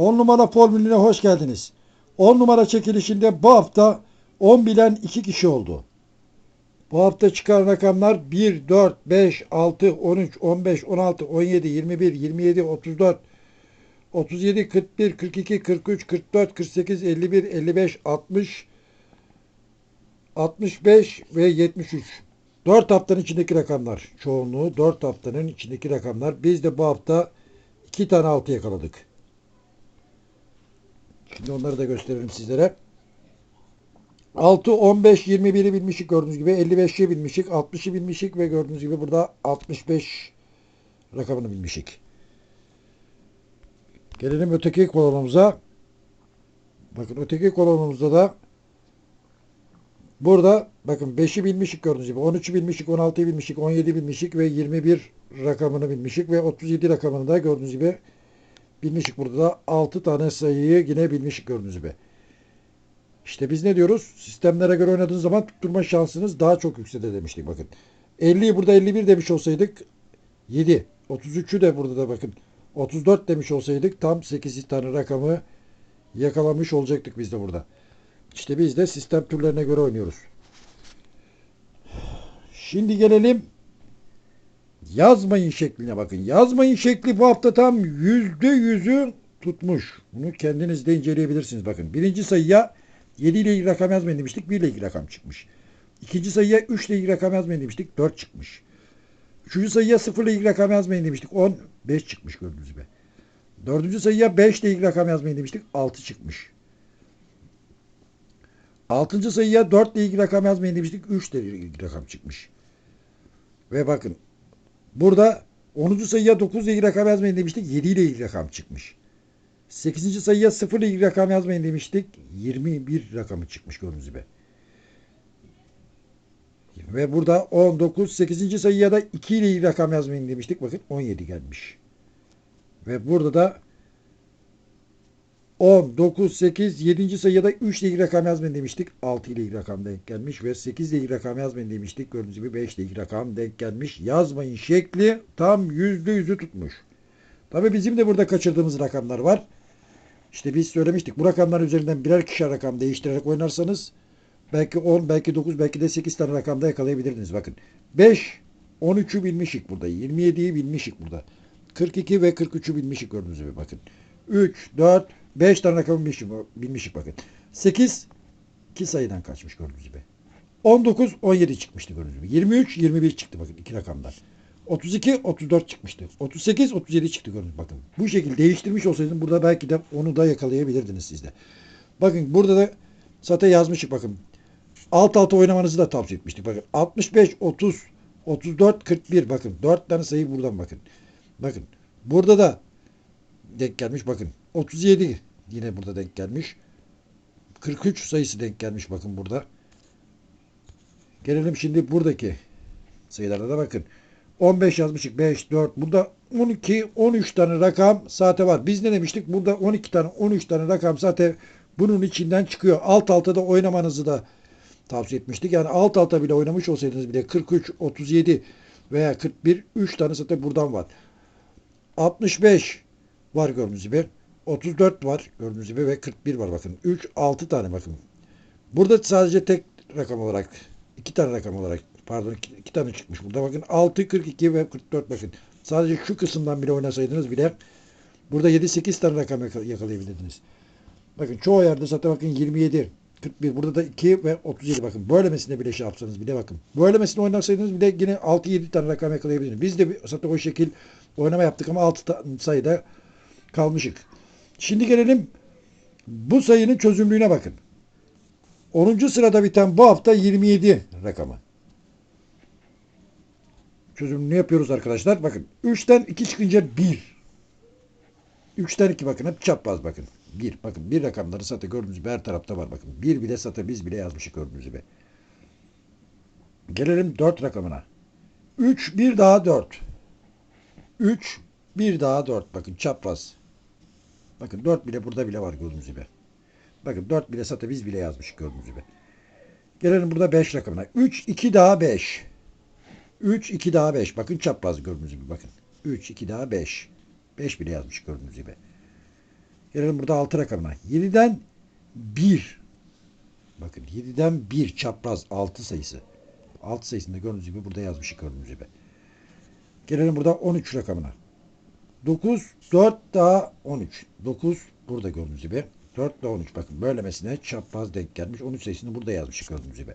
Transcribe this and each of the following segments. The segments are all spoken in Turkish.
10 numara formülüne hoş geldiniz. 10 numara çekilişinde bu hafta 10 bilen 2 kişi oldu. Bu hafta çıkan rakamlar 1, 4, 5, 6, 13, 15, 16, 17, 21, 27, 34, 37, 41, 42, 43, 44, 48, 51, 55, 60, 65 ve 73. 4 haftanın içindeki rakamlar. Çoğunluğu 4 haftanın içindeki rakamlar. Biz de bu hafta 2 tane altı yakaladık. Şimdi onları da gösterelim sizlere. 6, 15, 21'i bilmişik gördüğünüz gibi. 55'i bilmişik. 60'ı bilmişik ve gördüğünüz gibi burada 65 rakamını bilmişik. Gelelim öteki kolonumuza. Bakın öteki kolonumuzda da burada bakın 5'i bilmişik gördüğünüz gibi. 13'ü bilmişik, 16'yı bilmişik, 17 bilmişik ve 21 rakamını bilmişik ve 37 rakamını da gördüğünüz gibi bilmişik. Burada da 6 tane sayıyı yine bilmişik gördüğünüz gibi. İşte biz ne diyoruz? Sistemlere göre oynadığınız zaman tutturma şansınız daha çok yükselir demiştik bakın. 50'yi burada 51 demiş olsaydık 7. 33'ü de burada da bakın 34 demiş olsaydık tam 8 tane rakamı yakalamış olacaktık biz de burada. İşte biz de sistem türlerine göre oynuyoruz. Şimdi gelelim yazmayın şekline bakın. Yazmayın şekli bu hafta tam yüzde yüzü tutmuş. Bunu kendiniz de inceleyebilirsiniz bakın. Birinci sayıya 7 ile ilgili rakam yazmayın demiştik. 1 ile ilgili rakam çıkmış. İkinci sayıya 3 ile ilgili rakam yazmayın demiştik. 4 çıkmış. Üçüncü sayıya 0 ile ilgili rakam yazmayın demiştik. 10, 5 çıkmış gördüğünüz gibi. Dördüncü sayıya 5 ile ilgili rakam yazmayın demiştik. 6 çıkmış. Altıncı sayıya 4 ile ilgili rakam yazmayın demiştik. 3 ile ilgili rakam çıkmış. Ve bakın burada 10. sayıya 9 ile ilgili rakam yazmayın demiştik. 7 ile ilgili rakam çıkmış. 8. sayıya 0 ile ilgili rakam yazmayın demiştik. 21 rakamı çıkmış gördüğünüz gibi. Ve burada 19, 8. sayıya da 2 ile ilgili rakam yazmayın demiştik. Bakın 17 gelmiş. Ve burada da 10, 9, 8, 7. sayıya da 3 ile ilgili rakam yazmayın demiştik. 6 ile ilgili rakam denk gelmiş ve 8 ile ilgili rakam yazmayın demiştik. Gördüğünüz gibi 5 ile ilgili rakam denk gelmiş. Yazmayın şekli tam %100'ü tutmuş. Tabi bizim de burada kaçırdığımız rakamlar var. İşte biz söylemiştik. Bu rakamlar üzerinden birer kişi rakam değiştirerek oynarsanız belki 10, belki 9, belki de 8 tane rakamda yakalayabilirdiniz. Bakın 5, 13'ü bilmişik burada. 27'yi bilmişik burada. 42 ve 43'ü bilmişik gördüğünüz gibi bakın. 3, 4, 5 tane rakamı bilmişik, bilmişik bakın. 8, 2 sayıdan kaçmış gördüğünüz gibi. 19, 17 çıkmıştı gördüğünüz gibi. 23, 21 çıktı bakın iki rakamdan. 32, 34 çıkmıştı. 38, 37 çıktı gördüğünüz bakın. Bu şekilde değiştirmiş olsaydın burada belki de onu da yakalayabilirdiniz siz de. Bakın burada da zaten yazmışık bakın. Alt alta oynamanızı da tavsiye etmiştik. Bakın 65, 30, 34, 41 bakın. 4 tane sayı buradan bakın. Bakın burada da denk gelmiş bakın. 37 yine burada denk gelmiş. 43 sayısı denk gelmiş bakın burada. Gelelim şimdi buradaki sayılara da bakın. 15 yazmışık 5, 4. Burada 12, 13 tane rakam zaten var. Biz ne demiştik? Burada 12 tane, 13 tane rakam zaten bunun içinden çıkıyor. Alt alta da oynamanızı da tavsiye etmiştik. Yani alt alta bile oynamış olsaydınız bile 43, 37 veya 41 3 tane zaten buradan var. 65 var gördüğünüz gibi. 34 var gördüğünüz gibi ve 41 var bakın. 3, 6 tane bakın. Burada sadece tek rakam olarak iki tane rakam olarak pardon iki, iki tane çıkmış burada bakın 6, 42 ve 44 bakın. Sadece şu kısımdan bile oynasaydınız bile burada 7-8 tane rakam yakalayabilirdiniz. Bakın çoğu yerde zaten bakın 27, 41 burada da 2 ve 37 bakın. Böylemesine bile şey yapsanız bile bakın. Böylemesine oynarsaydınız bile yine 6-7 tane rakam yakalayabilirdiniz. Biz de zaten o şekil oynama yaptık ama 6 sayıda kalmışık. Şimdi gelelim bu sayının çözümlüğüne bakın. 10. sırada biten bu hafta 27 rakamı. Çözümünü yapıyoruz arkadaşlar. Bakın 3'ten 2 çıkınca 1. 3'ten 2 bakın hep çapraz bakın. 1. Bakın bir rakamları zaten gördüğünüz gibi her tarafta var bakın. 1 bile zaten biz bile yazmışız gördüğünüz gibi. Gelelim 4 rakamına. 3 bir daha 4. 3 bir daha 4 bakın çapraz. Bakın 4 bile burada bile var gördüğünüz gibi. Bakın 4 bile zaten biz bile yazmışız gördüğünüz gibi. Gelelim burada 5 rakamına. 3 2 daha 5. 3 2 daha 5. Bakın çapraz gördüğünüz gibi bakın. 3 2 daha 5. 5 bile yazmış gördüğünüz gibi. Gelelim burada 6 rakamına. 7'den 1. Bakın 7'den 1 çapraz 6 sayısı. 6 sayısında gördüğünüz gibi burada yazmışık gördüğünüz gibi. Gelelim burada 13 rakamına. 9, 4 daha 13. 9 burada gördüğünüz gibi. 4 daha 13. Bakın böylemesine çapraz denk gelmiş. 13 sayısını burada yazmışık gördüğünüz gibi.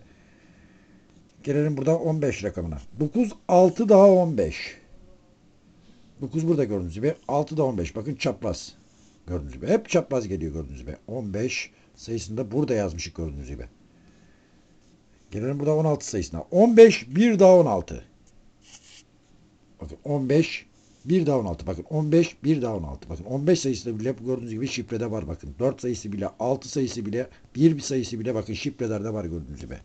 Gelelim burada 15 rakamına. 9, 6 daha 15. 9 burada gördüğünüz gibi. 6 da 15. Bakın çapraz. Gördüğünüz gibi. Hep çapraz geliyor gördüğünüz gibi. 15 sayısını da burada yazmışık gördüğünüz gibi. Gelelim burada 16 sayısına. 15 bir daha 16. Bakın 15 bir daha 16. Bakın 15 bir daha 16. Bakın 15 sayısı da bile gördüğünüz gibi şifrede var. Bakın 4 sayısı bile 6 sayısı bile 1 bir sayısı bile bakın şifrelerde var gördüğünüz gibi.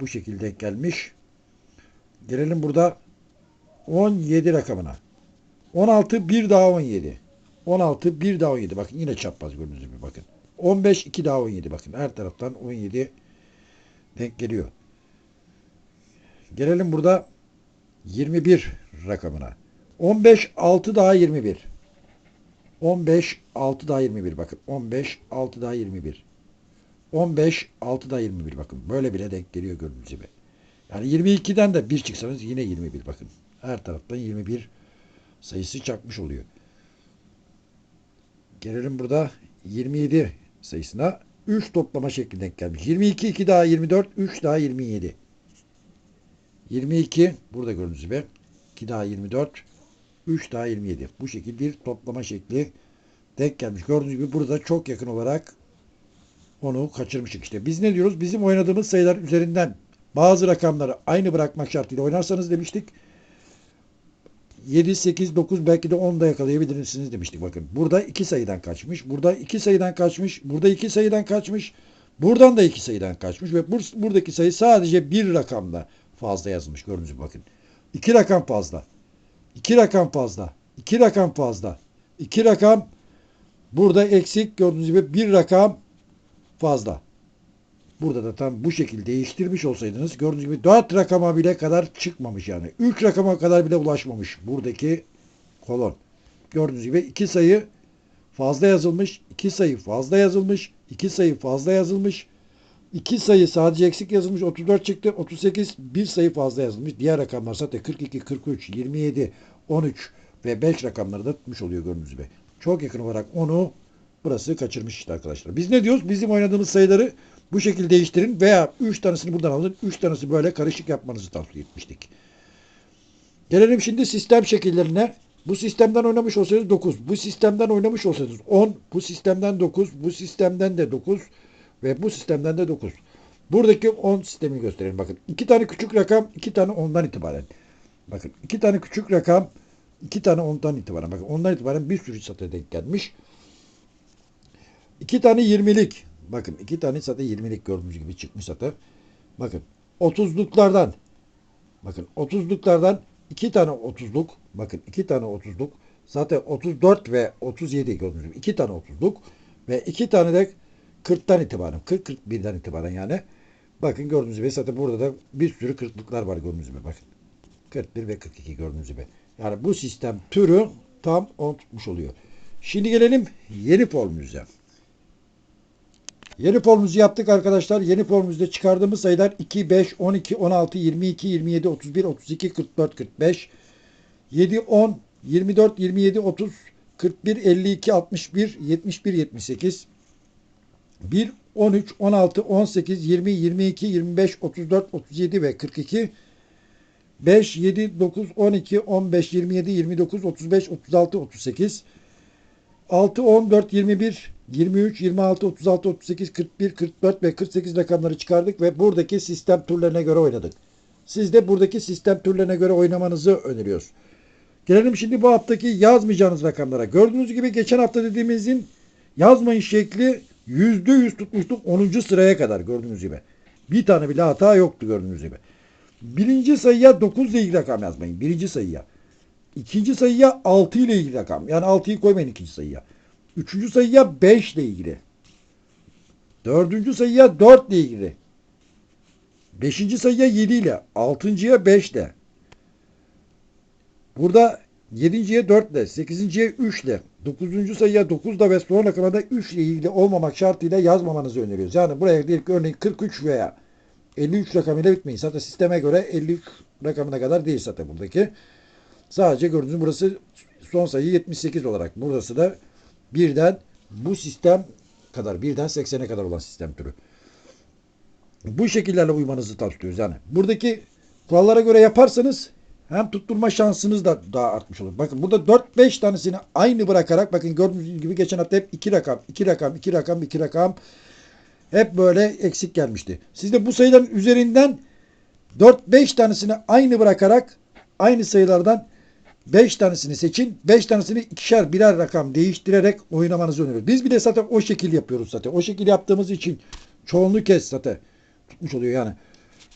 Bu şekilde gelmiş. Gelelim burada 17 rakamına. 16 bir daha 17. 16 bir daha 17. Bakın yine çapraz gördüğünüz gibi bakın. 15 2 daha 17 bakın. Her taraftan 17 denk geliyor. Gelelim burada 21 rakamına. 15 6 daha 21. 15 6 daha 21 bakın. 15 6 daha 21. 15 6 daha 21 bakın. Böyle bile denk geliyor gördüğünüz gibi. Yani 22'den de 1 çıksanız yine 21 bakın. Her taraftan 21 sayısı çakmış oluyor. Gelelim burada 27 sayısına 3 toplama şeklinde denk gelmiş. 22 2 daha 24 3 daha 27. 22 burada gördüğünüz gibi 2 daha 24 3 daha 27. Bu şekilde bir toplama şekli denk gelmiş. Gördüğünüz gibi burada çok yakın olarak onu kaçırmışık işte. Biz ne diyoruz? Bizim oynadığımız sayılar üzerinden bazı rakamları aynı bırakmak şartıyla oynarsanız demiştik. 7, 8, 9 belki de 10 da yakalayabilirsiniz demiştik. Bakın burada 2 sayıdan kaçmış. Burada 2 sayıdan kaçmış. Burada 2 sayıdan kaçmış. Buradan da 2 sayıdan kaçmış. Ve bur buradaki sayı sadece bir rakamda fazla yazılmış. Gördüğünüz gibi bakın. 2 rakam fazla. 2 rakam fazla. 2 rakam fazla. 2 rakam burada eksik. Gördüğünüz gibi bir rakam fazla. Burada da tam bu şekilde değiştirmiş olsaydınız gördüğünüz gibi 4 rakama bile kadar çıkmamış yani. 3 rakama kadar bile ulaşmamış buradaki kolon. Gördüğünüz gibi 2 sayı fazla yazılmış, 2 sayı fazla yazılmış, 2 sayı fazla yazılmış. 2 sayı sadece eksik yazılmış 34 çıktı. 38 bir sayı fazla yazılmış. Diğer rakamlar zaten 42, 43, 27, 13 ve 5 rakamları da tutmuş oluyor gördüğünüz gibi. Çok yakın olarak onu burası kaçırmış işte arkadaşlar. Biz ne diyoruz? Bizim oynadığımız sayıları bu şekilde değiştirin veya 3 tanesini buradan alın. 3 tanesi böyle karışık yapmanızı tavsiye etmiştik. Gelelim şimdi sistem şekillerine. Bu sistemden oynamış olsaydınız 9. Bu sistemden oynamış olsaydınız 10. Bu sistemden 9. Bu sistemden de 9. Ve bu sistemden de 9. Buradaki 10 sistemi gösterelim. Bakın 2 tane küçük rakam 2 tane 10'dan itibaren. Bakın 2 tane küçük rakam 2 tane 10'dan itibaren. Bakın 10'dan itibaren bir sürü satır denk gelmiş. 2 tane 20'lik. Bakın 2 tane zaten 20'lik gördüğünüz gibi çıkmış zaten. Bakın 30'luklardan. Bakın 30'luklardan 2 tane 30'luk. Bakın 2 tane 30'luk. Zaten 34 ve 37 gördüğünüz gibi 2 tane 30'luk. Ve 2 tane de 40'tan itibaren. 40-41'den itibaren yani. Bakın gördüğünüz gibi zaten burada da bir sürü 40'lıklar var gördüğünüz gibi. Bakın. 41 ve 42 gördüğünüz gibi. Yani bu sistem türü tam 10 tutmuş oluyor. Şimdi gelelim yeni formülümüze. Yeni formumuzu yaptık arkadaşlar. Yeni formumuzda çıkardığımız sayılar 2, 5, 12, 16, 22, 27, 31, 32, 44, 45, 7, 10, 24, 27, 30, 41, 52, 61, 71, 78, 1, 13, 16, 18, 20, 22, 25, 34, 37 ve 42, 5, 7, 9, 12, 15, 27, 29, 35, 36, 38, 6, 14, 21, 23, 26, 36, 38, 41, 44 ve 48 rakamları çıkardık ve buradaki sistem türlerine göre oynadık. Siz de buradaki sistem türlerine göre oynamanızı öneriyoruz. Gelelim şimdi bu haftaki yazmayacağınız rakamlara. Gördüğünüz gibi geçen hafta dediğimizin yazmayın şekli %100 tutmuştuk 10. sıraya kadar gördüğünüz gibi. Bir tane bile hata yoktu gördüğünüz gibi. Birinci sayıya 9 ile ilgili rakam yazmayın. Birinci sayıya. İkinci sayıya 6 ile ilgili rakam. Yani 6'yı koymayın ikinci sayıya. Üçüncü sayıya 5 ile ilgili. Dördüncü sayıya 4 ile ilgili. Beşinci sayıya 7 ile. Altıncıya 5 ile. Burada yedinciye 4 ile. Sekizinciye 3 ile. 9. sayıya 9'da ve son rakamda 3 ile ilgili olmamak şartıyla yazmamanızı öneriyoruz. Yani buraya ki örneğin 43 veya 53 rakamıyla bitmeyin. Zaten sisteme göre 53 rakamına kadar değil zaten buradaki. Sadece gördüğünüz burası son sayı 78 olarak. Burası da birden bu sistem kadar birden 80'e kadar olan sistem türü. Bu şekillerle uymanızı tavsiyoruz. Yani buradaki kurallara göre yaparsanız hem tutturma şansınız da daha artmış olur. Bakın burada 4-5 tanesini aynı bırakarak bakın gördüğünüz gibi geçen hafta hep 2 rakam, 2 rakam, 2 rakam, 2 rakam hep böyle eksik gelmişti. Siz de bu sayıların üzerinden 4-5 tanesini aynı bırakarak aynı sayılardan 5 tanesini seçin. 5 tanesini ikişer birer rakam değiştirerek oynamanızı öneriyoruz. Biz bile zaten o şekil yapıyoruz zaten. O şekil yaptığımız için çoğunluk kez zaten tutmuş oluyor yani.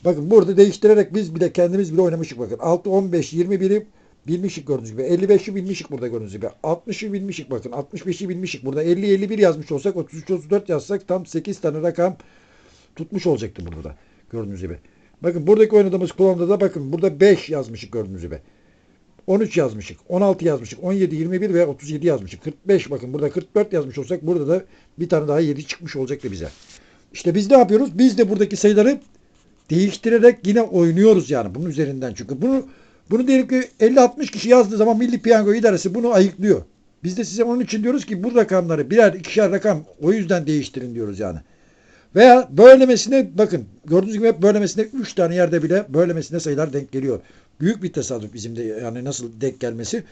Bakın burada değiştirerek biz bile kendimiz bile oynamışık bakın. 6, 15, 21'i bilmişik gördüğünüz gibi. 55'i bilmişik burada gördüğünüz gibi. 60'ı bilmişik bakın. 65'i bilmişik. Burada 50, 51 yazmış olsak 33, 34 yazsak tam 8 tane rakam tutmuş olacaktı burada da. Gördüğünüz gibi. Bakın buradaki oynadığımız kullanımda da bakın burada 5 yazmışık gördüğünüz gibi. 13 yazmışık, 16 yazmışık, 17, 21 ve 37 yazmışık. 45 bakın burada 44 yazmış olsak burada da bir tane daha 7 çıkmış olacaktı bize. İşte biz ne yapıyoruz? Biz de buradaki sayıları değiştirerek yine oynuyoruz yani bunun üzerinden. Çünkü bunu bunu diyelim ki 50-60 kişi yazdığı zaman Milli Piyango İdaresi bunu ayıklıyor. Biz de size onun için diyoruz ki bu rakamları birer ikişer rakam o yüzden değiştirin diyoruz yani. Veya böylemesine bakın gördüğünüz gibi hep böylemesine 3 tane yerde bile böylemesine sayılar denk geliyor. Büyük bir tesadüf bizim de yani nasıl denk gelmesi.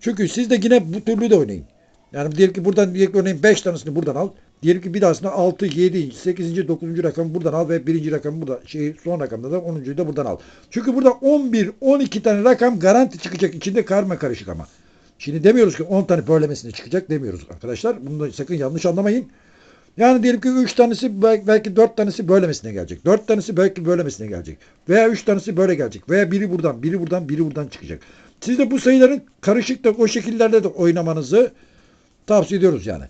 Çünkü siz de yine bu türlü de oynayın. Yani diyelim ki buradan diyelim ki örneğin 5 tanesini buradan al. Diyelim ki bir dahasına 6, 7, 8. 9. rakamı buradan al ve birinci rakamı burada şey son rakamda da 10.yu da buradan al. Çünkü burada 11, 12 tane rakam garanti çıkacak. içinde karma karışık ama. Şimdi demiyoruz ki 10 tane böylemesine çıkacak demiyoruz arkadaşlar. Bunu da sakın yanlış anlamayın. Yani diyelim ki 3 tanesi belki 4 tanesi böylemesine gelecek. 4 tanesi belki böylemesine gelecek. Veya 3 tanesi böyle gelecek. Veya biri buradan, biri buradan, biri buradan çıkacak. Siz de bu sayıların karışık da o şekillerde de oynamanızı tavsiye ediyoruz yani.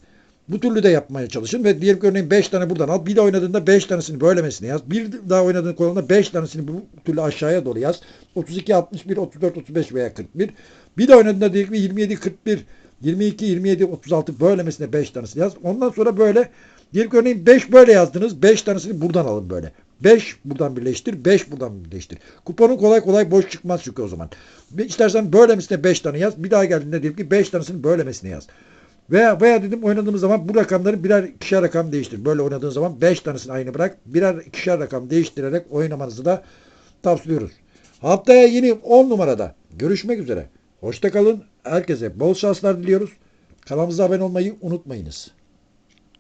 Bu türlü de yapmaya çalışın ve diyelim ki örneğin 5 tane buradan al. Bir de oynadığında 5 tanesini böylemesine yaz. Bir daha oynadığın kolonda 5 tanesini bu türlü aşağıya doğru yaz. 32, 61, 34, 35 veya 41. Bir de oynadığında diyelim ki 27, 41, 22, 27, 36 böylemesine 5 tanesini yaz. Ondan sonra böyle diyelim ki örneğin 5 böyle yazdınız. 5 tanesini buradan alın böyle. 5 buradan birleştir, 5 buradan birleştir. Kuponun kolay kolay boş çıkmaz çünkü o zaman. İstersen böylemesine 5 tane yaz. Bir daha geldiğinde diyelim ki 5 tanesini böylemesine yaz. Veya veya dedim oynadığımız zaman bu rakamları birer ikişer rakam değiştir. Böyle oynadığın zaman 5 tanesini aynı bırak. Birer ikişer rakam değiştirerek oynamanızı da tavsiliyoruz. Haftaya yeni 10 numarada görüşmek üzere. Hoşça kalın. Herkese bol şanslar diliyoruz. Kanalımıza abone olmayı unutmayınız.